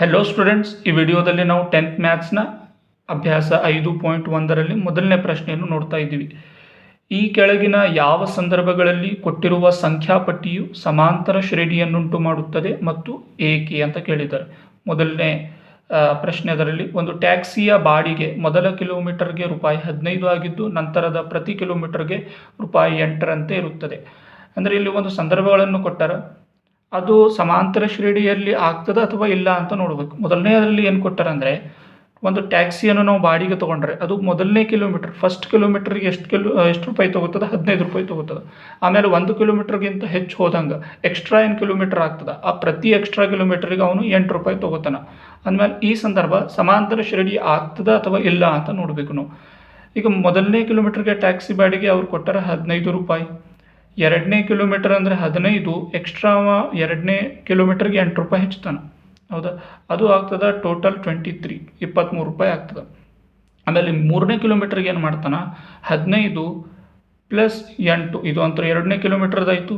Hello students ಈ ವಿಡಿಯೋದಲ್ಲಿ ನಾವು ಟೆಂತ್ ಮ್ಯಾಥ್ಸ್ನ ಅಭ್ಯಾಸ ಐದು ಪಾಯಿಂಟ್ ಒಂದರಲ್ಲಿ ಮೊದಲನೇ ಪ್ರಶ್ನೆಯನ್ನು ನೋಡ್ತಾ ಇದ್ದೀವಿ. ಈ ಕೆಳಗಿನ ಯಾವ ಸಂದರ್ಭಗಳಲ್ಲಿ ಕೊಟ್ಟಿರುವ ಸಂಖ್ಯಾಪಟ್ಟಿಯು ಸಮಾಂತರ ಶ್ರೇಣಿಯನ್ನುಂಟು ಮಾಡುತ್ತದೆ ಮತ್ತು ಏಕೆ ಅಂತ ಕೇಳಿದ್ದಾರೆ. ಮೊದಲನೇ ಪ್ರಶ್ನೆ ಅದರಲ್ಲಿ ಒಂದು ಟ್ಯಾಕ್ಸಿಯ ಬಾಡಿಗೆ ಮೊದಲ ಕಿಲೋಮೀಟರ್ಗೆ ರೂಪಾಯಿ ಹದಿನೈದು ಆಗಿದ್ದು ನಂತರದ ಪ್ರತಿ ಕಿಲೋಮೀಟರ್ಗೆ ರೂಪಾಯಿ ಎಂಟರಂತೆ ಇರುತ್ತದೆ. ಅಂದರೆ ಇಲ್ಲಿ ಒಂದು ಸಂದರ್ಭಗಳನ್ನು ಕೊಟ್ಟಾರ. ಅದು ಸಮಾಂತರ ಶ್ರೇಣಿಯಲ್ಲಿ ಆಗ್ತದ ಅಥವಾ ಇಲ್ಲ ಅಂತ ನೋಡಬೇಕು. ಮೊದಲನೇ ಅದರಲ್ಲಿ ಏನು ಕೊಟ್ಟಾರಂದರೆ, ಒಂದು ಟ್ಯಾಕ್ಸಿಯನ್ನು ನಾವು ಬಾಡಿಗೆ ತೊಗೊಂಡ್ರೆ, ಅದು ಮೊದಲನೇ ಕಿಲೋಮೀಟರ್ ಫಸ್ಟ್ ಕಿಲೋಮೀಟರ್ಗೆ ಎಷ್ಟು ಕಿಲೋ, ಎಷ್ಟು ರೂಪಾಯಿ ತೊಗೋತದೆ? ಹದಿನೈದು ರೂಪಾಯಿ ತೊಗೋತದೆ. ಆಮೇಲೆ ಒಂದು ಕಿಲೋಮೀಟರ್ಗಿಂತ ಹೆಚ್ಚು ಹೋದಂಗೆ ಎಕ್ಸ್ಟ್ರಾ ಏನು ಕಿಲೋಮೀಟರ್ ಆಗ್ತದೆ? ಆ ಪ್ರತಿ ಎಕ್ಸ್ಟ್ರಾ ಕಿಲೋಮೀಟರ್ಗೆ ಅವನು ಎಂಟು ರೂಪಾಯಿ ತೊಗೋತಾನೆ. ಅಂದಮೇಲೆ ಈ ಸಂದರ್ಭ ಸಮಾಂತರ ಶ್ರೇಣಿ ಆಗ್ತದ ಅಥವಾ ಇಲ್ಲ ಅಂತ ನೋಡಬೇಕು ನಾವು. ಈಗ ಮೊದಲನೇ ಕಿಲೋಮೀಟರ್ಗೆ ಟ್ಯಾಕ್ಸಿ ಬಾಡಿಗೆ ಅವ್ರು ಕೊಟ್ಟಾರ ಹದಿನೈದು ರೂಪಾಯಿ. ಎರಡನೇ ಕಿಲೋಮೀಟರ್ ಅಂದರೆ ಹದಿನೈದು ಎಕ್ಸ್ಟ್ರಾ ಎರಡನೇ ಕಿಲೋಮೀಟರ್ಗೆ ಎಂಟು ರೂಪಾಯಿ ಹೆಚ್ಚುತ್ತಾನೆ. ಹೌದಾ? ಅದು ಆಗ್ತದೆ ಟೋಟಲ್ ಟ್ವೆಂಟಿ ತ್ರೀ ಇಪ್ಪತ್ತ್ಮೂರು ರೂಪಾಯಿ ಆಗ್ತದೆ. ಆಮೇಲೆ ಮೂರನೇ ಕಿಲೋಮೀಟರ್ಗೆ ಏನು ಮಾಡ್ತಾನೆ? ಹದಿನೈದು ಪ್ಲಸ್ ಎಂಟು, ಇದು ಅಂತ ಎರಡನೇ ಕಿಲೋಮೀಟರ್ದಾಯಿತು.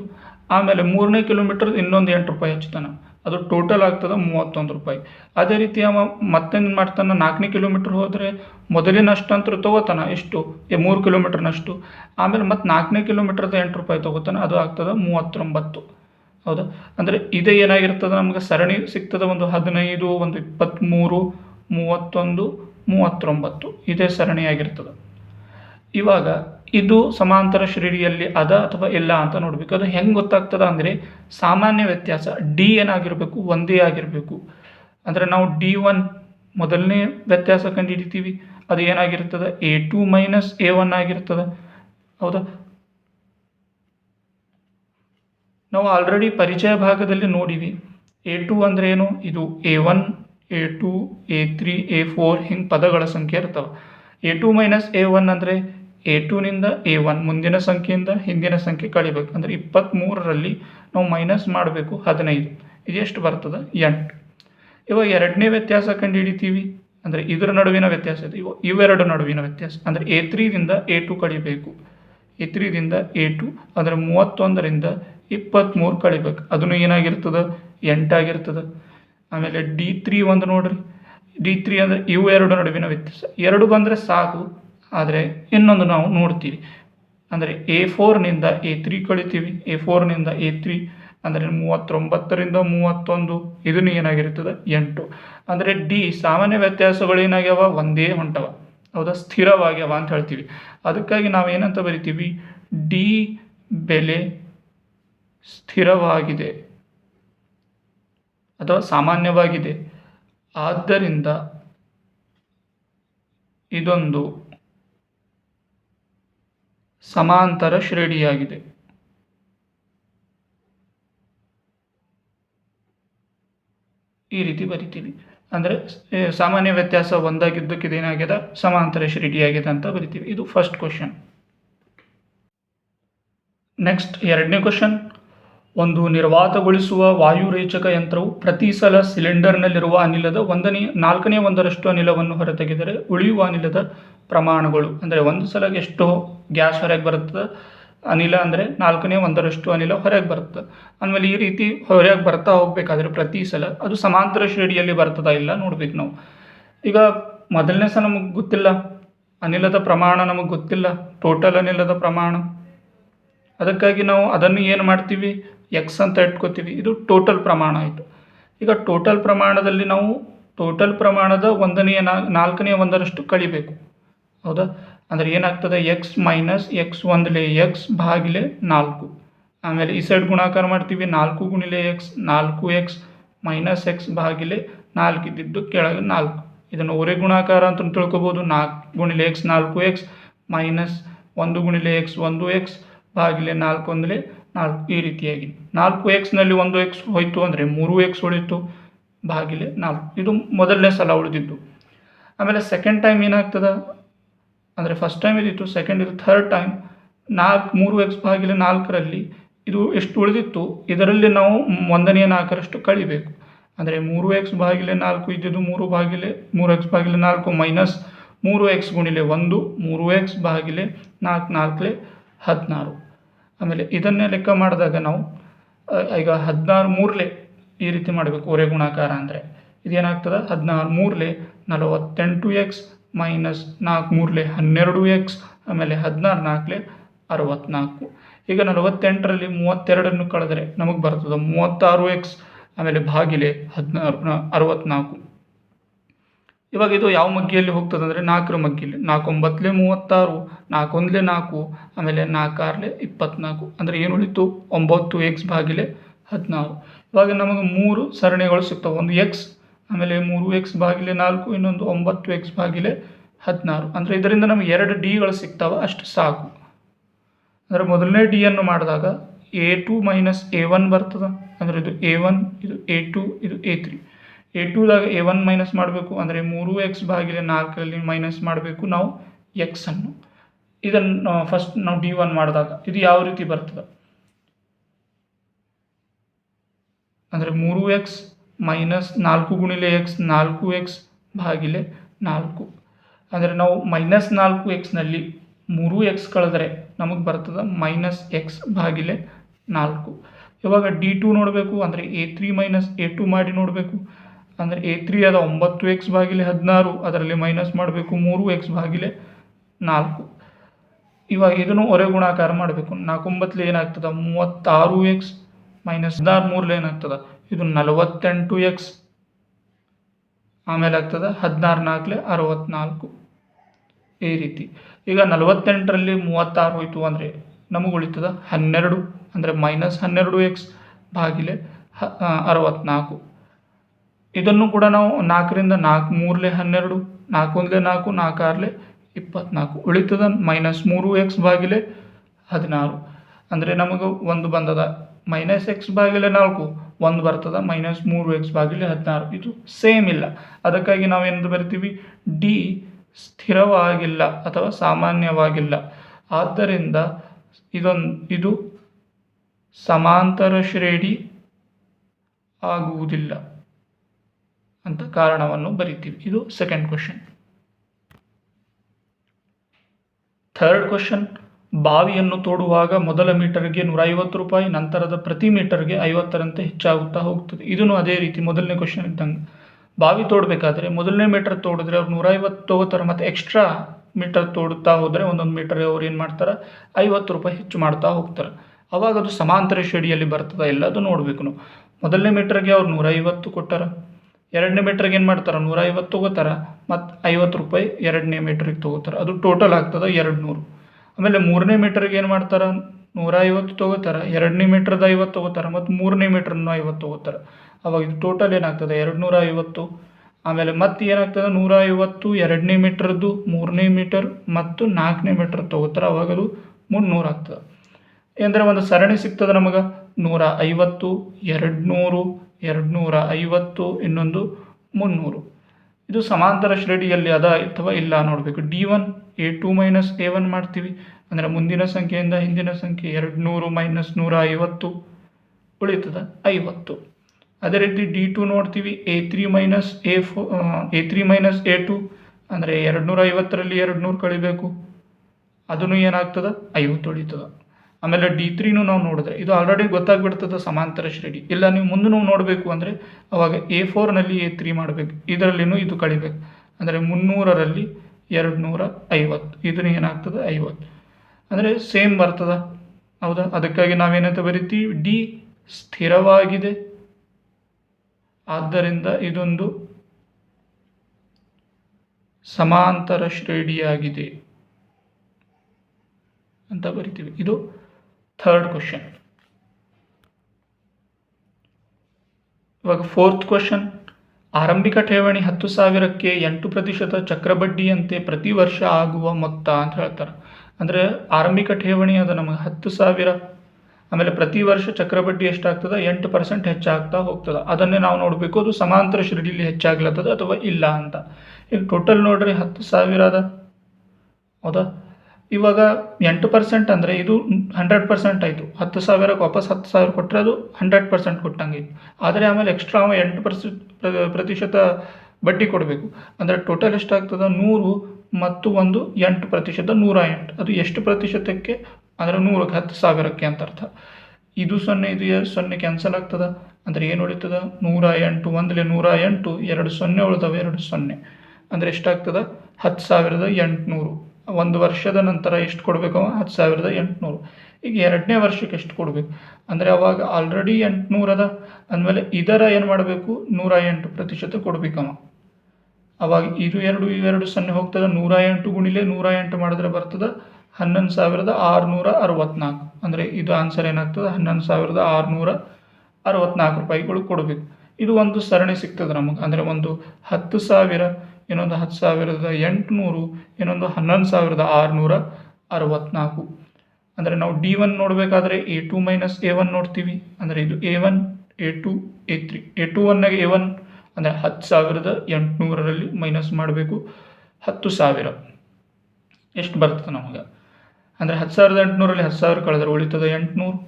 ಆಮೇಲೆ ಮೂರನೇ ಕಿಲೋಮೀಟರ್ ಇನ್ನೊಂದು ಎಂಟು ರೂಪಾಯಿ ಹಚ್ತಾನೆ ಅದು ಟೋಟಲ್ ಆಗ್ತದೆ ಮೂವತ್ತೊಂದು ರೂಪಾಯಿ. ಅದೇ ರೀತಿ ಅವ ಮತ್ತೇನು ಮಾಡ್ತಾನೆ, ನಾಲ್ಕನೇ ಕಿಲೋಮೀಟ್ರ್ ಹೋದರೆ ಮೊದಲಿನಷ್ಟು ಅಂತ ತೊಗೋತಾನೆ ಎಷ್ಟು? ಏ, ಮೂರು ಕಿಲೋಮೀಟ್ರ್ನಷ್ಟು ಆಮೇಲೆ ಮತ್ತೆ ನಾಲ್ಕನೇ ಕಿಲೋಮೀಟ್ರದ ಎಂಟು ರೂಪಾಯಿ ತೊಗೋತಾನೆ, ಅದು ಆಗ್ತದೆ ಮೂವತ್ತೊಂಬತ್ತು. ಹೌದಾ? ಅಂದರೆ ಇದೇ ಏನಾಗಿರ್ತದೆ ನಮಗೆ? ಸರಣಿ ಸಿಗ್ತದೆ ಒಂದು ಹದಿನೈದು, ಒಂದು ಇಪ್ಪತ್ತ್ಮೂರು ಮೂವತ್ತೊಂದು, ಮೂವತ್ತೊಂಬತ್ತು. ಇದೇ ಸರಣಿಯಾಗಿರ್ತದೆ. ಇವಾಗ ಇದು ಸಮಾಂತರ ಶ್ರೇಣಿಯಲ್ಲಿ ಅದ ಅಥವಾ ಇಲ್ಲ ಅಂತ ನೋಡಬೇಕು. ಅದು ಹೆಂಗೆ ಗೊತ್ತಾಗ್ತದ ಅಂದರೆ ಸಾಮಾನ್ಯ ವ್ಯತ್ಯಾಸ ಡಿ ಏನಾಗಿರಬೇಕು ಒಂದೇ ಆಗಿರಬೇಕು. ಅಂದರೆ ನಾವು ಡಿ ಒನ್ ಮೊದಲನೇ ವ್ಯತ್ಯಾಸ ಕಂಡುಹಿಡಿತೀವಿ ಅದು ಏನಾಗಿರ್ತದೆ? A two minus A one ಆಗಿರ್ತದೆ. ಹೌದಾ? ನಾವು ಆಲ್ರೆಡಿ ಪರಿಚಯ ಭಾಗದಲ್ಲಿ ನೋಡಿವಿ. ಎ ಟು ಅಂದರೆ ಏನು? ಇದು A one A two A three A four ಹಿಂಗೆ ಪದಗಳ ಸಂಖ್ಯೆ ಇರ್ತವೆ. A two minus A one ಅಂದರೆ ಎ ಟೂನಿಂದ ಎ ಒನ್ ಮುಂದಿನ ಸಂಖ್ಯೆಯಿಂದ ಹಿಂದಿನ ಸಂಖ್ಯೆ ಕಳಿಬೇಕು. ಅಂದರೆ ಇಪ್ಪತ್ತ್ಮೂರರಲ್ಲಿ ನಾವು ಮೈನಸ್ ಮಾಡಬೇಕು, ಹದಿನೈದು. ಇದೆಷ್ಟು ಬರ್ತದೆ? ಎಂಟು. ಇವಾಗ ಎರಡನೇ ವ್ಯತ್ಯಾಸ ಕಂಡುಹಿಡಿತೀವಿ? ಅಂದರೆ ಇದರ ನಡುವಿನ ವ್ಯತ್ಯಾಸ ಇದೆ. ಇವು ಇವೆರಡು ನಡುವಿನ ವ್ಯತ್ಯಾಸ. ಅಂದರೆ ಎ ತ್ರೀದಿಂದ ಎ ಟು ಕಳಿಬೇಕು. ಎ ತ್ರೀದಿಂದ ಎ ಟು ಅಂದರೆ ಮೂವತ್ತೊಂದರಿಂದ ಇಪ್ಪತ್ತ್ಮೂರು ಕಳಿಬೇಕು. ಅದನ್ನು ಏನಾಗಿರ್ತದೆ? ಎಂಟಾಗಿರ್ತದೆ. ಆಮೇಲೆ ಡಿ ತ್ರೀ ಒಂದು ನೋಡ್ರಿ. ಡಿ ತ್ರೀ ಅಂದರೆ ಇವು ಎರಡು ನಡುವಿನ ವ್ಯತ್ಯಾಸ. ಎರಡು ಬಂದರೆ ಸಾಕು. ಆದರೆ ಇನ್ನೊಂದು ನಾವು ನೋಡ್ತೀವಿ. ಅಂದರೆ ಎ ಫೋರ್ನಿಂದ ಎ ತ್ರೀ ಕಳಿತೀವಿ. ಎ ಫೋರ್ನಿಂದ ಎ ತ್ರೀ ಅಂದರೆ ಮೂವತ್ತೊಂಬತ್ತರಿಂದ ಮೂವತ್ತೊಂದು. ಇದನ್ನು ಏನಾಗಿರ್ತದೆ ಎಂಟು. ಅಂದರೆ ಡಿ ಸಾಮಾನ್ಯ ವ್ಯತ್ಯಾಸಗಳು ಏನಾಗ್ಯಾವ? ಒಂದೇ ಹೊಂಟವ. ಹೌದಾ? ಸ್ಥಿರವಾಗ್ಯಾವ ಅಂತ ಹೇಳ್ತೀವಿ. ಅದಕ್ಕಾಗಿ ನಾವು ಏನಂತ ಬರಿತೀವಿ? ಡಿ ಬೆಲೆ ಸ್ಥಿರವಾಗಿದೆ. ಅಥವಾ ಸಾಮಾನ್ಯವಾಗಿದೆ. ಆದ್ದರಿಂದ ಇದೊಂದು ಸಮಾಂತರ ಶ್ರೇಣಿಯಾಗಿದೆ. ಈ ರೀತಿ ಬರಿತೀವಿ ಅಂದರೆ ಸಾಮಾನ್ಯ ವ್ಯತ್ಯಾಸ ಒಂದಾಗಿದ್ದಕ್ಕೆ ಇದೇನಾಗಿದೆ ಸಮಾಂತರ ಶ್ರೇಣಿಯಾಗಿದೆ ಅಂತ ಬರಿತೀವಿ. ಇದು ಫಸ್ಟ್ ಕ್ವಶನ್ ನೆಕ್ಸ್ಟ್ ಎರಡನೇ ಕ್ವಶನ್ ಒಂದು ನಿರ್ವಾತಗೊಳಿಸುವ ವಾಯುರೇಚಕ ಯಂತ್ರವು ಪ್ರತಿ ಸಲ ಸಿಲಿಂಡರ್ನಲ್ಲಿರುವ ಅನಿಲದ ಒಂದನೇ, ನಾಲ್ಕನೇ ಒಂದರಷ್ಟು ಅನಿಲವನ್ನು ಹೊರತೆಗೆದರೆ ಉಳಿಯುವ ಅನಿಲದ ಪ್ರಮಾಣಗಳು. ಅಂದರೆ ಒಂದು ಸಲ ಎಷ್ಟು ಗ್ಯಾಸ್ ಹೊರಗೆ ಬರುತ್ತೆ ಅನಿಲ ಅಂದರೆ ನಾಲ್ಕನೇ ಒಂದರಷ್ಟು ಅನಿಲ ಹೊರಗೆ ಬರುತ್ತೆ ಆಮೇಲೆ ಈ ರೀತಿ ಹೊರಗೆ ಬರ್ತಾ ಹೋಗ್ಬೇಕಾದ್ರೆ ಪ್ರತಿ ಸಲ ಅದು ಸಮಾಂತರ ಶ್ರೇಣಿಯಲ್ಲಿ ಬರ್ತದ ಇಲ್ಲ ನೋಡ್ಬೇಕು ನಾವು. ಈಗ ಮೊದಲನೇ ಸಲ ನಮಗೆ ಗೊತ್ತಿಲ್ಲ, ಅನಿಲದ ಪ್ರಮಾಣ ನಮಗೆ ಗೊತ್ತಿಲ್ಲ ಟೋಟಲ್ ಅನಿಲದ ಪ್ರಮಾಣ. ಅದಕ್ಕಾಗಿ ನಾವು ಅದನ್ನು ಏನು ಮಾಡ್ತೀವಿ ಎಕ್ಸ್ ಅಂತ ಇಟ್ಕೋತೀವಿ, ಇದು ಟೋಟಲ್ ಪ್ರಮಾಣ ಆಯಿತು. ಈಗ ಟೋಟಲ್ ಪ್ರಮಾಣದಲ್ಲಿ ನಾವು ಟೋಟಲ್ ಪ್ರಮಾಣದ ಒಂದನೆಯ ನಾಲ್ಕನೆಯ ಒಂದರಷ್ಟು ಕಳಿಬೇಕು. ಹೌದಾ? ಅಂದರೆ ಏನಾಗ್ತದೆ? ಎಕ್ಸ್ ಮೈನಸ್ ಎಕ್ಸ್ ಒಂದಲೇ ಎಕ್ಸ್ ಭಾಗಿಲೆ ನಾಲ್ಕು. ಆಮೇಲೆ ಈ ಸೈಡ್ ಗುಣಾಕಾರ ಮಾಡ್ತೀವಿ. ನಾಲ್ಕು ಗುಣಿಲೆ ಎಕ್ಸ್ ನಾಲ್ಕು ಎಕ್ಸ್ ಮೈನಸ್ ಎಕ್ಸ್ ಭಾಗಿಲೆ ನಾಲ್ಕು ಇದ್ದಿದ್ದು ಕೆಳಗೆ ನಾಲ್ಕು. ಇದನ್ನು ಒರೆ ಗುಣಾಕಾರ ಅಂತ ತಿಳ್ಕೊಬೋದು. ನಾಲ್ಕು ಗುಣಿಲೆ ಎಕ್ಸ್ ನಾಲ್ಕು ಎಕ್ಸ್ ಮೈನಸ್ ಒಂದು ಗುಣಿಲೆ ಎಕ್ಸ್ ಒಂದು ಎಕ್ಸ್ ಭಾಗಿಲೆ ನಾಲ್ಕು ಅಂದರೆ ನಾಲ್ಕು. ಈ ರೀತಿಯಾಗಿ. ನಾಲ್ಕು ಎಕ್ಸ್ನಲ್ಲಿ ಒಂದು ಎಕ್ಸ್ ಹೋಯಿತು ಅಂದರೆ ಮೂರು ಎಕ್ಸ್ ಉಳಿತು ಭಾಗಿಲೆ ನಾಲ್ಕು. ಇದು ಮೊದಲನೇ ಸಲ ಉಳಿದಿದ್ದು. ಆಮೇಲೆ ಸೆಕೆಂಡ್ ಟೈಮ್ ಏನಾಗ್ತದೆ? ಅಂದರೆ ಫಸ್ಟ್ ಟೈಮ್ ಇದಿತ್ತು ಸೆಕೆಂಡ್ ಇದು ಥರ್ಡ್ ಟೈಮ್ ನಾಲ್ಕು, ಮೂರು ಎಕ್ಸ್ ಭಾಗಿಲೆ ನಾಲ್ಕರಲ್ಲಿ ಇದು ಎಷ್ಟು ಉಳಿದಿತ್ತು, ಇದರಲ್ಲಿ ನಾವು ಒಂದನೆಯ ನಾಲ್ಕರಷ್ಟು ಕಳಿಬೇಕು. ಅಂದರೆ ಮೂರು ಎಕ್ಸ್ ಬಾಗಿಲೆ ನಾಲ್ಕು ಇದ್ದಿದ್ದು ಮೂರು ಬಾಗಿಲೆ, ಮೂರು ಎಕ್ಸ್ ಬಾಗಿಲೆ ನಾಲ್ಕು ಮೈನಸ್ ಮೂರು ಎಕ್ಸ್ ಗುಣಿಲೆ ಒಂದು, ಮೂರು ಎಕ್ಸ್ ಬಾಗಿಲೆ ನಾಲ್ಕು ನಾಲ್ಕಲೆ ಹದಿನಾರು. ಆಮೇಲೆ ಇದನ್ನೇ ಲೆಕ್ಕ ಮಾಡಿದಾಗ ನಾವು ಈಗ ಹದಿನಾರು ಮೂರಲೆ ಈ ರೀತಿ ಮಾಡಬೇಕು ಒರೆ ಗುಣಾಕಾರ ಅಂದರೆ. ಇದೇನಾಗ್ತದೆ? ಹದಿನಾರು ಮೂರಲೆ ನಲವತ್ತೆಂಟು ಎಕ್ಸ್ ಮೈನಸ್ ನಾಲ್ಕು ಮೂರಲೆ ಹನ್ನೆರಡು ಎಕ್ಸ್ ಆಮೇಲೆ ಹದಿನಾರು ನಾಲ್ಕಲೆ ಅರವತ್ನಾಲ್ಕು. ಈಗ ನಲವತ್ತೆಂಟರಲ್ಲಿ ಮೂವತ್ತೆರಡನ್ನು ಕಳೆದರೆ ನಮಗೆ ಬರ್ತದೆ ಮೂವತ್ತಾರು ಎಕ್ಸ್ ಆಮೇಲೆ ಭಾಗಿಲೆ ಹದಿನಾರು ಅರವತ್ನಾಲ್ಕು. ಇವಾಗ ಇದು ಯಾವ ಮಗ್ಗಿಯಲ್ಲಿ ಹೋಗ್ತದೆ ಅಂದರೆ ನಾಲ್ಕರ ಮಗ್ಗಿಯಲ್ಲಿ ನಾಲ್ಕೊಂಬತ್ತಲೆ ಮೂವತ್ತಾರು, ನಾಲ್ಕೊಂದಲೆ ನಾಲ್ಕು, ಆಮೇಲೆ ನಾಲ್ಕಾರಲೆ ಇಪ್ಪತ್ನಾಲ್ಕು. ಅಂದರೆ ಏನು ಉಳಿತು? ಒಂಬತ್ತು ಎಕ್ಸ್ ಬಾಗಿಲೆ ಹದಿನಾರು. ಇವಾಗ ನಮಗೆ ಮೂರು ಸರಣಿಗಳು ಸಿಗ್ತವೆ. ಒಂದು ಎಕ್ಸ್ ಆಮೇಲೆ ಮೂರು ಎಕ್ಸ್ ಬಾಗಿಲೆ ನಾಲ್ಕು, ಇನ್ನೊಂದು ಒಂಬತ್ತು ಎಕ್ಸ್ ಬಾಗಿಲೆ ಹದಿನಾರು. ಅಂದರೆ ಇದರಿಂದ ನಮಗೆ ಎರಡು ಡಿಗಳು ಸಿಗ್ತಾವೆ, ಅಷ್ಟು ಸಾಕು. ಅಂದರೆ ಮೊದಲನೇ ಡಿಯನ್ನು ಮಾಡಿದಾಗ A two minus A one ಬರ್ತದೆ. ಅಂದರೆ ಇದು ಎ ಒನ್ ಇದು ಎ ಟು ಇದು ಎ ತ್ರೀ ಎ ಟೂದಾಗ ಎ ಒನ್ ಮೈನಸ್ ಮಾಡಬೇಕು, ಅಂದರೆ ಮೂರು ಎಕ್ಸ್ ಬಾಗಿಲೆ ನಾಲ್ಕರಲ್ಲಿ ಮೈನಸ್ ಮಾಡಬೇಕು ನಾವು ಎಕ್ಸನ್ನು ಇದನ್ನು ಫಸ್ಟ್ ನಾವು ಡಿ ಒನ್ ಮಾಡಿದಾಗ ಇದು ಯಾವ ರೀತಿ ಬರ್ತದೆ? ಅಂದರೆ ಮೂರು ಎಕ್ಸ್ ಮೈನಸ್ ನಾಲ್ಕು ಗುಣಿಲೆ ಎಕ್ಸ್ ನಾಲ್ಕು ಎಕ್ಸ್ ಭಾಗಿಲೆ ನಾಲ್ಕು. ಅಂದರೆ ನಾವು ಮೈನಸ್ ನಾಲ್ಕು ಎಕ್ಸ್ನಲ್ಲಿ ಮೂರು ಎಕ್ಸ್ ಕಳೆದ್ರೆ ನಮಗೆ ಬರ್ತದೆ ಮೈನಸ್ ಎಕ್ಸ್ ಭಾಗಿಲೆ ನಾಲ್ಕು. ಇವಾಗ ಡಿ ಟು ನೋಡಬೇಕು, ಅಂದರೆ A three minus A two ಮಾಡಿ ನೋಡಬೇಕು. ಅಂದರೆ ಎ ತ್ರೀ ಅದ ಒಂಬತ್ತು ಎಕ್ಸ್ ಭಾಗಿಲೆ ಹದಿನಾರು, ಅದರಲ್ಲಿ ಮೈನಸ್ ಮಾಡಬೇಕು ಮೂರು ಎಕ್ಸ್ ಭಾಗಿಲೆ ನಾಲ್ಕು. ಇವಾಗ ಇದನ್ನು ಹೊರೆ ಗುಣಾಕಾರ ಮಾಡಬೇಕು. ನಾಲ್ಕೊಂಬತ್ತಲ್ಲಿ ಏನಾಗ್ತದೆ? ಮೂವತ್ತಾರು ಎಕ್ಸ್ ಮೈನಸ್ ಹದಿನಾರು ಏನಾಗ್ತದೆ? ಇದು ನಲವತ್ತೆಂಟು ಎಕ್ಸ್ ಆಮೇಲೆ ಆಗ್ತದೆ ಹದಿನಾರು ನಾಲ್ಕಲೆ ಅರವತ್ನಾಲ್ಕು. ಈ ರೀತಿ. ಈಗ ನಲವತ್ತೆಂಟರಲ್ಲಿ ಮೂವತ್ತಾರು ಹೋಯಿತು ಅಂದರೆ ನಮಗೆ ಉಳಿತದ ಹನ್ನೆರಡು, ಅಂದರೆ ಮೈನಸ್ ಹನ್ನೆರಡು ಎಕ್ಸ್ ಭಾಗಿಲೆ ಹ ಅರವತ್ನಾಲ್ಕು. ಇದನ್ನು ಕೂಡ ನಾವು ನಾಲ್ಕರಿಂದ ನಾಲ್ಕು, ಮೂರಲೆ ಹನ್ನೆರಡು ನಾಲ್ಕೊಂದಲೆ ನಾಲ್ಕು ನಾಲ್ಕಾರಲೆ ಇಪ್ಪತ್ನಾಲ್ಕು. ಉಳಿತದ ಮೈನಸ್ ಮೂರು ಎಕ್ಸ್ ಭಾಗಿಲೆ ಹದಿನಾರು. ಅಂದರೆ ನಮಗೆ ಒಂದು ಬಂದದ ಮೈನಸ್ ಎಕ್ಸ್ ಬಾಗಿಲೆ ನಾಲ್ಕು, ಒಂದು ಬರ್ತದ ಮೈನಸ್ ಮೂರು ಎಕ್ಸ್ ಬಾಗಿಲೆ ಹದಿನಾರು. ಇದು ಸೇಮ್ ಇಲ್ಲ. ಅದಕ್ಕಾಗಿ ನಾವೇನಂತ ಬರಿತೀವಿ? ಡಿ ಸ್ಥಿರವಾಗಿಲ್ಲ ಅಥವಾ ಸಾಮಾನ್ಯವಾಗಿಲ್ಲ. ಆದ್ದರಿಂದ ಇದೊಂದು, ಇದು ಸಮಾಂತರ ಶ್ರೇಣಿ ಆಗುವುದಿಲ್ಲ ಅಂತ ಕಾರಣವನ್ನು ಬರಿತೀವಿ. ಇದು ಸೆಕೆಂಡ್ ಕ್ವಶನ್ ಥರ್ಡ್ ಕ್ವಶನ್ ಬಾವಿಯನ್ನು ತೋಡುವಾಗ ಮೊದಲ ಮೀಟರ್ಗೆ ನೂರೈವತ್ತು ರೂಪಾಯಿ, ನಂತರದ ಪ್ರತಿ ಮೀಟರ್ಗೆ ಐವತ್ತರಂತೆ ಹೆಚ್ಚಾಗುತ್ತಾ ಹೋಗ್ತದೆ. ಇದನ್ನು ಅದೇ ರೀತಿ ಮೊದಲನೇ ಕ್ವಶನ್ ಇದ್ದಂಗೆ. ಬಾವಿ ತೋಡಬೇಕಾದ್ರೆ ಮೊದಲನೇ ಮೀಟರ್ ತೋಡಿದ್ರೆ ಅವ್ರು ನೂರೈವತ್ತು ತಗೋತಾರೆ ಮತ್ತು ಎಕ್ಸ್ಟ್ರಾ ಮೀಟರ್ ತೋಡುತ್ತಾ ಹೋದರೆ ಒಂದೊಂದು ಮೀಟರ್ಗೆ ಅವ್ರು ಏನು ಮಾಡ್ತಾರೆ? ಐವತ್ತು ರೂಪಾಯಿ ಹೆಚ್ಚು ಮಾಡ್ತಾ ಹೋಗ್ತಾರೆ. ಅವಾಗ ಅದು ಸಮಾಂತರ ಶ್ರೇಣಿಯಲ್ಲಿ ಬರ್ತದೆ ಎಲ್ಲದು ನೋಡಬೇಕು ನಾವು. ಮೊದಲನೇ ಮೀಟರ್ಗೆ ಅವ್ರು ನೂರೈವತ್ತು ಕೊಟ್ಟಾರ. ಎರಡನೇ ಮೀಟ್ರಿಗೆ ಏನು ಮಾಡ್ತಾರೆ? ನೂರೈವತ್ತು ತಗೋತಾರೆ. ಮತ್ತು ಐವತ್ತು ರೂಪಾಯಿ ಎರಡನೇ ಮೀಟ್ರಿಗೆ ತಗೋತಾರೆ. ಅದು ಟೋಟಲ್ ಆಗ್ತದೆ ಎರಡು ನೂರು ಆಮೇಲೆ ಮೂರನೇ ಮೀಟರ್ಗೆ ಏನು ಮಾಡ್ತಾರೆ? ನೂರ ಐವತ್ತು ತೊಗೋತಾರೆ. ಎರಡನೇ ಮೀಟ್ರದ ಐವತ್ತು ತೊಗೋತಾರೆ. ಮತ್ತು ಮೂರನೇ ಮೀಟ್ರನ್ನು ಐವತ್ತು ತೊಗೋತಾರೆ. ಅವಾಗ ಇದು ಟೋಟಲ್ ಏನಾಗ್ತದೆ? ಎರಡು ನೂರ ಐವತ್ತು ಆಮೇಲೆ ಮತ್ತೆ ಏನಾಗ್ತದೆ? ನೂರ ಐವತ್ತು ಎರಡನೇ ಮೀಟ್ರದ್ದು ಮೂರನೇ ಮೀಟರ್ ಮತ್ತು ನಾಲ್ಕನೇ ಮೀಟರ್ ತೊಗೋತಾರೆ. ಅವಾಗ ಅದು ಮುನ್ನೂರು ಆಗ್ತದೆ. ಅಂದರೆ ಒಂದು ಸರಣಿ ಸಿಗ್ತದೆ ನಮಗೆ? ನೂರ ಐವತ್ತು ಎರಡು ನೂರು ಎರಡು ನೂರ ಐವತ್ತು ಇನ್ನೊಂದು ಮುನ್ನೂರು. ಇದು ಸಮಾಂತರ ಶ್ರೇಣಿಯಲ್ಲಿ ಅದ ಅಥವಾ ಇಲ್ಲ ನೋಡಬೇಕು. D one A two minus A one ಮಾಡ್ತೀವಿ. ಅಂದರೆ ಮುಂದಿನ ಸಂಖ್ಯೆಯಿಂದ ಹಿಂದಿನ ಸಂಖ್ಯೆ ಎರಡು ನೂರು ಮೈನಸ್ ನೂರ ಐವತ್ತು ಉಳಿತದ. ಐವತ್ತು. ಅದೇ ರೀತಿ ಡಿ ಟು ನೋಡ್ತೀವಿ. A three minus A four A three minus A two ಅಂದರೆ ಎರಡು ನೂರ ಐವತ್ತರಲ್ಲಿ ಎರಡು ನೂರು ಕಳಿಬೇಕು. ಅದನ್ನು ಏನಾಗ್ತದೆ? ಐವತ್ತು ಉಳಿತದೆ. ಆಮೇಲೆ ಡಿ ತ್ರೀನು ನಾವು ನೋಡಿದ್ರೆ, ಇದು ಆಲ್ರೆಡಿ ಗೊತ್ತಾಗ್ಬಿಡ್ತದೆ ಸಮಾಂತರ ಶ್ರೇಣಿ. ಇಲ್ಲ, ನೀವು ಮುಂದೆ ನಾವು ನೋಡಬೇಕು ಅಂದರೆ ಅವಾಗ ಎ ಫೋರ್ನಲ್ಲಿ ಎ ತ್ರೀ ಮಾಡಬೇಕು. ಇದರಲ್ಲಿನೂ ಇದು ಕಳಿಬೇಕು. ಅಂದರೆ ಮುನ್ನೂರರಲ್ಲಿ ಎರಡು ನೂರ ಐವತ್ತು ಇದನ್ನ ಏನಾಗ್ತದೆ? ಐವತ್ತು. ಅಂದರೆ ಸೇಮ್ ಬರ್ತದೆ? ಹೌದಾ? ಅದಕ್ಕಾಗಿ ನಾವೇನಂತ ಬರಿತೀವಿ? ಡಿ ಸ್ಥಿರವಾಗಿದೆ. ಆದ್ದರಿಂದ ಇದೊಂದು ಸಮಾಂತರ ಶ್ರೇಣಿಯಾಗಿದೆ ಅಂತ ಬರಿತೀವಿ. ಇದು ಥರ್ಡ್ ಕ್ವಶನ್ ಇವಾಗ ಫೋರ್ತ್ ಕ್ವಶನ್ ಆರಂಭಿಕ ಠೇವಣಿ ಹತ್ತು ಸಾವಿರಕ್ಕೆ ಎಂಟು ಪ್ರತಿಶತ ಚಕ್ರಬಡ್ಡಿಯಂತೆ ಪ್ರತಿ ವರ್ಷ ಆಗುವ ಮೊತ್ತ ಅಂತ ಹೇಳ್ತಾರೆ. ಅಂದರೆ ಆರಂಭಿಕ ಠೇವಣಿ ಅದು ನಮಗೆ ಹತ್ತು ಸಾವಿರ, ಆಮೇಲೆ ಪ್ರತಿ ವರ್ಷ ಚಕ್ರಬಡ್ಡಿ ಎಷ್ಟಾಗ್ತದೆ? ಎಂಟು ಪರ್ಸೆಂಟ್ ಹೆಚ್ಚಾಗ್ತಾ ಹೋಗ್ತದೆ. ಅದನ್ನೇ ನಾವು ನೋಡಬೇಕು, ಅದು ಸಮಾಂತರ ಶ್ರೇಣಿಲಿ ಹೆಚ್ಚಾಗ್ಲತ್ತದ ಅಥವಾ ಇಲ್ಲ ಅಂತ. ಈಗ ಟೋಟಲ್ ನೋಡ್ರಿ ಹತ್ತು ಸಾವಿರ ಅದ. ಹೌದಾ? ಇವಾಗ ಎಂಟು ಪರ್ಸೆಂಟ್ ಅಂದರೆ ಇದು ಹಂಡ್ರೆಡ್ ಪರ್ಸೆಂಟ್ ಆಯಿತು. ಹತ್ತು ಸಾವಿರಕ್ಕೆ ವಾಪಸ್ ಹತ್ತು ಸಾವಿರ ಕೊಟ್ಟರೆ ಅದು ಹಂಡ್ರೆಡ್ ಪರ್ಸೆಂಟ್ ಕೊಟ್ಟಂಗೆ ಆದರೆ ಆಮೇಲೆ ಎಕ್ಸ್ಟ್ರಾ ಅವ ಎಂಟು ಪರ್ಸೆಂಟ್ ಪ್ರತಿಶತ ಬಡ್ಡಿ ಕೊಡಬೇಕು. ಅಂದರೆ ಟೋಟಲ್ ಎಷ್ಟಾಗ್ತದೆ ನೂರು ಮತ್ತು ಒಂದು ಎಂಟು ಪ್ರತಿಶತ ನೂರ ಎಂಟು. ಅದು ಎಷ್ಟು ಪ್ರತಿಶತಕ್ಕೆ? ಅಂದರೆ ನೂರಕ್ಕೆ ಹತ್ತು ಸಾವಿರಕ್ಕೆ ಅಂತ ಅರ್ಥ. ಇದು ಸೊನ್ನೆ ಇದು ಸೊನ್ನೆ ಕ್ಯಾನ್ಸಲ್ ಆಗ್ತದೆ? ಅಂದರೆ ಏನು ಉಳಿತದ? ನೂರ ಎಂಟು, ಒಂದಲೇ ನೂರ ಎಂಟು, ಎರಡು ಸೊನ್ನೆ ಉಳಿದವೆ ಎರಡು ಸೊನ್ನೆ. ಅಂದರೆ ಎಷ್ಟಾಗ್ತದೆ ಹತ್ತು ಸಾವಿರದ ಎಂಟುನೂರು. ಒಂದು ವರ್ಷದ ನಂತರ ಎಷ್ಟು ಕೊಡಬೇಕು? ಹತ್ತು ಸಾವಿರದ ಎಂಟುನೂರು. ಈಗ ಎರಡನೇ ವರ್ಷಕ್ಕೆ ಎಷ್ಟು ಕೊಡಬೇಕು? ಅಂದರೆ ಅವಾಗ ಆಲ್ರೆಡಿ ಎಂಟುನೂರದ ಅಂದಮೇಲೆ ಇದರ ಏನು ಮಾಡಬೇಕು? ನೂರ ಎಂಟು ಪ್ರತಿಶತ ಕೊಡಬೇಕವ ಅವಾಗ ಇದು ಎರಡು ಇವೆರಡು ಸೊನ್ನೆ ಹೋಗ್ತದೆ. ನೂರ ಎಂಟು ಗುಣಿಲೆ ನೂರ ಎಂಟು ಮಾಡಿದ್ರೆ ಬರ್ತದೆ ಹನ್ನೊಂದು ಸಾವಿರದ ಆರುನೂರ ಅರವತ್ನಾಲ್ಕು. ಅಂದರೆ ಇದು ಆನ್ಸರ್ ಏನಾಗ್ತದೆ? ಹನ್ನೊಂದು ಸಾವಿರದ ಆರುನೂರ ಅರವತ್ನಾಲ್ಕು ರೂಪಾಯಿಗಳು ಕೊಡಬೇಕು. ಇದು ಒಂದು ಸರಣಿ ಸಿಗ್ತದೆ ನಮಗೆ. ಅಂದರೆ ಒಂದು ಹತ್ತು ಸಾವಿರ ಇನ್ನೊಂದು ಹತ್ತು ಸಾವಿರದ ಎಂಟುನೂರು, ಇನ್ನೊಂದು ಹನ್ನೊಂದು ಸಾವಿರದ ಆರುನೂರ ಅರವತ್ತ್ನಾಲ್ಕು ಅಂದರೆ ನಾವು ಡಿ ಒನ್ ನೋಡಬೇಕಾದ್ರೆ A two minus A one ನೋಡ್ತೀವಿ. ಅಂದರೆ ಇದು A one, A two, A three A two ಒನ್ನಾಗೆ A one, ಅಂದರೆ ಹತ್ತು ಸಾವಿರದ ಎಂಟುನೂರರಲ್ಲಿ ಮೈನಸ್ ಮಾಡಬೇಕು. ಹತ್ತು ಸಾವಿರ. ಎಷ್ಟು ಬರ್ತದೆ ನಮಗೆ? ಅಂದರೆ ಹತ್ತು ಸಾವಿರದ ಎಂಟುನೂರಲ್ಲಿ ಹತ್ತು ಸಾವಿರ ಕಳೆದ್ರೆ ಉಳಿತದೆ ಎಂಟುನೂರು.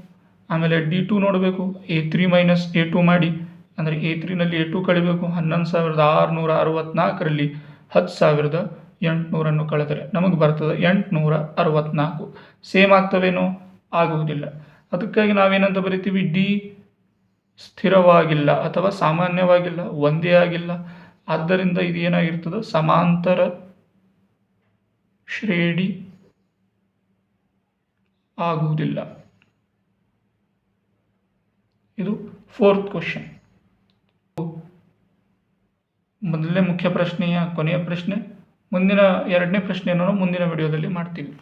ಆಮೇಲೆ ಡಿ ಟು ನೋಡಬೇಕು. A three minus A two ಮಾಡಿ ಅಂದರೆ ಎ ತ್ರೀನಲ್ಲಿ ಎ ಟು ಕಳಿಬೇಕು, ಹನ್ನೊಂದು ಸಾವಿರದ ಆರುನೂರ ಅರವತ್ನಾಲ್ಕರಲ್ಲಿ ಹತ್ತು ಸಾವಿರದ ಎಂಟುನೂರನ್ನು ಕಳೆದರೆ ನಮಗೆ ಬರ್ತದೆ ಎಂಟುನೂರ ಅರವತ್ನಾಲ್ಕು. ಸೇಮ್ ಆಗ್ತವೇನೋ ಆಗುವುದಿಲ್ಲ. ಅದಕ್ಕಾಗಿ ನಾವೇನಂತ ಬರಿತೀವಿ? ಡಿ ಸ್ಥಿರವಾಗಿಲ್ಲ ಅಥವಾ ಸಾಮಾನ್ಯವಾಗಿಲ್ಲ, ಒಂದೇ ಆಗಿಲ್ಲ. ಆದ್ದರಿಂದ ಇದು ಏನಾಗಿರ್ತದೆ? ಸಮಾಂತರ ಶ್ರೇಣಿ ಆಗುವುದಿಲ್ಲ. ಇದು ಫೋರ್ತ್ ಕ್ವಶನ್ ಮೊದಲನೇ ಮುಖ್ಯ ಪ್ರಶ್ನೆಯ ಕೊನೆಯ ಪ್ರಶ್ನೆ ಮುಂದಿನ ಎರಡನೇ ಪ್ರಶ್ನೆಯನ್ನು ಮುಂದಿನ ವಿಡಿಯೋದಲ್ಲಿ ಮಾಡ್ತೀವಿ.